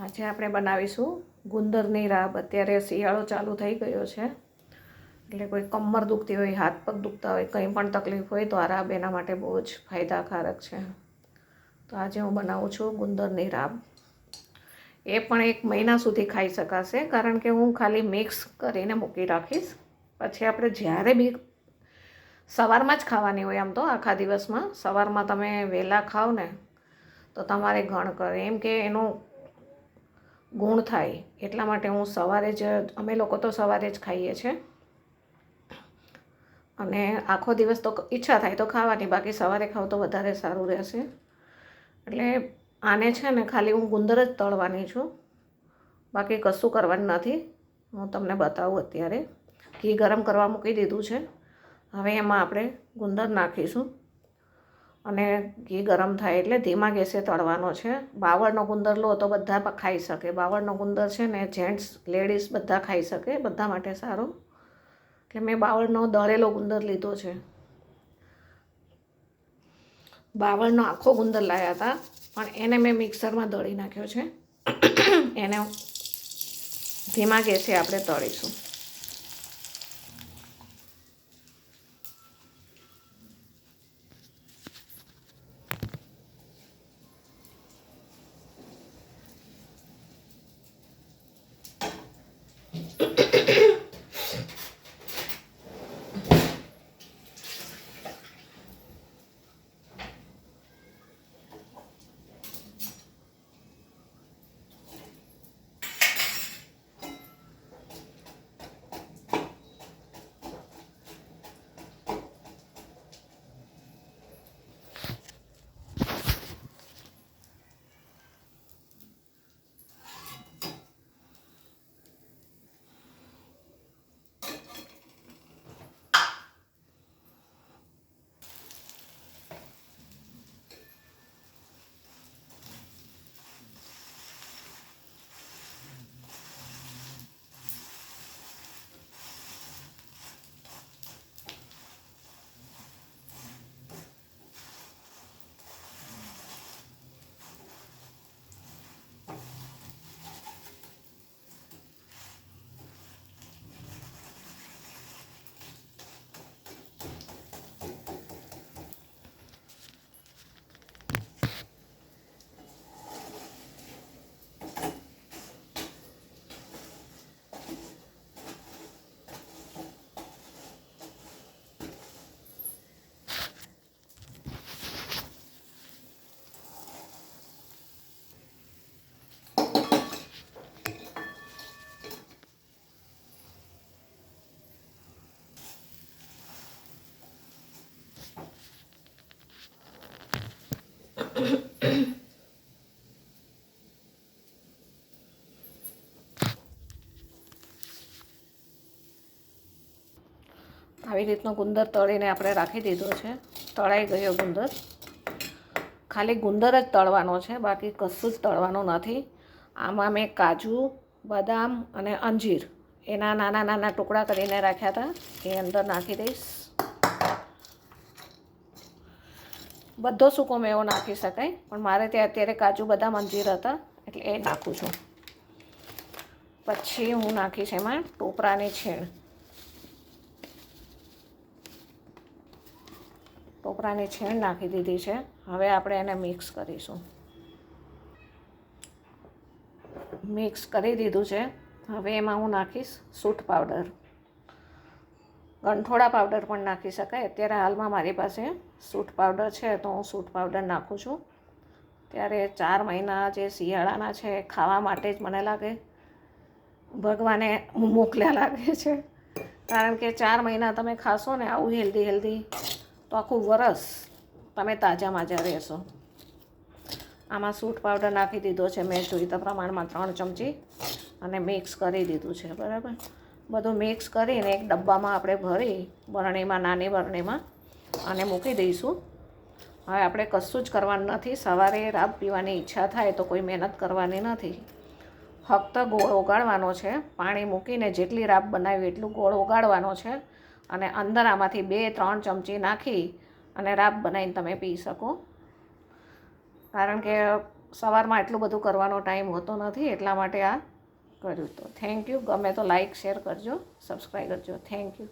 આજે આપણે બનાવીશું ગુંદરની રાબ. અત્યારે શિયાળો ચાલુ થઈ ગયો છે. એટલે કોઈ કમર દુખતી હોય, હાથ પગ દુખતા હોય, કંઈ પણ તકલીફ હોય, તો આ રાબ એના માટે બહુ જ ફાયદાકારક છે. તો આજે હું બનાવું છું ગુંદરની રાબ. એ પણ એક મહિના સુધી ખાઈ શકાશે, કારણ કે હું ખાલી મિક્સ કરીને મૂકી રાખીશ. પછી આપણે જ્યારે બી સવારમાં જ ખાવાની હોય આમ તો, આખા દિવસમાં. સવારમાં તમે વહેલા ખાઓ ને તો તમારે ઘણ કરે. એમ કે એનું ગુણ થાય એટલા માટે હું સવારે જ, અમે લોકો તો સવારે જ ખાઈએ છીએ. અને આખો દિવસ તો ઈચ્છા થાય તો ખાવાની, બાકી સવારે ખાવ તો વધારે સારું રહેશે. એટલે આને છે ને ખાલી હું ગુંદર જ તળવાની છું. બાકી કશું કરવાનું નથી. હું તમને બતાવું અત્યારે. ઘી ગરમ કરવા મૂકી દીધું છે. હવે એમાં આપણે ગુંદર નાખીશું. અને ઘી ગરમ થાય એટલે ધીમા ગેસે તળવાનો છે. બાવળનો ગુંદર લો તો બધા ખાઈ શકે. બાવળનો ગુંદર છે ને જેન્ટ્સ, લેડીઝ બધા ખાઈ શકે. બધા માટે સારો. એટલે મેં બાવળનો દળેલો ગુંદર લીધો છે. બાવળનો આખો ગુંદર લાવ્યા હતા, પણ એને મેં મિક્સરમાં દળી નાખ્યો છે. એને ધીમા ગેસે આપણે તળીશું. આવી રીતનો ગુંદર તળીને આપણે રાખી દીધો છે. તળાઈ ગયો ગુંદર. ખાલી ગુંદર જ તળવાનો છે, બાકી કશું જ તળવાનું નથી. આમાં મેં કાજુ, બદામ અને અંજીર એના નાના નાના ટુકડા કરીને રાખ્યા હતા. એ અંદર નાખી દઈશ. બધો સૂકો મેવો નાખી શકાય. પણ મારે ત્યાં અત્યારે કાજુ બદામ અંજીર હતા, એટલે એ નાખું છું. પછી હું નાખીશ એમાં ટોપરાની છીણ. ટોપરાની છીણ નાખી દીધી છે. હવે આપણે એને મિક્સ કરીશું. મિક્સ કરી દીધું છે. હવે એમાં હું નાખીશ સૂટ પાવડર. ગંઠોડા પાવડર પણ નાખી શકાય. અત્યારે હાલમાં મારી પાસે સૂટ પાવડર છે તો હું સૂટ પાવડર નાખું છું. ત્યારે ચાર મહિના જે શિયાળાના છે, ખાવા માટે જ મને લાગે. ભગવાને મોકલ્યા લાગે છે. કારણ કે ચાર મહિના તમે ખાશો ને આવું હેલ્ધી હેલ્ધી તો આખું વરસ તમે તાજા માજા રહેશો. આમાં સૂટ પાવડર નાખી દીધો છે. મેં જોઈતા પ્રમાણમાં ત્રણ ચમચી અને મિક્સ કરી દીધું છે. બરાબર? બધું મિક્સ કરીને એક ડબ્બામાં આપણે ભરી, બરણીમાં, નાની બરણીમાં, અને મૂકી દઈશું. હવે આપણે કશું જ કરવાનું નથી. સવારે રાબ પીવાની ઈચ્છા થાય તો કોઈ મહેનત કરવાની નથી. ફક્ત ગોળ ઓગાળવાનો છે. પાણી મૂકીને જેટલી રાબ બનાવી એટલું ગોળ ઓગાળવાનો છે. અને અંદર આમાંથી બે, ત્રણ ચમચી નાખી અને રાબ બનાવીને તમે પી શકો. કારણ કે સવારમાં એટલું બધું કરવાનો ટાઈમ હોતો નથી. એટલા માટે આ કર્યું તો. થેન્ક યુ ગમે તો લાઈક શેર કરજો. સબસ્ક્રાઈબ કરજો. Thank you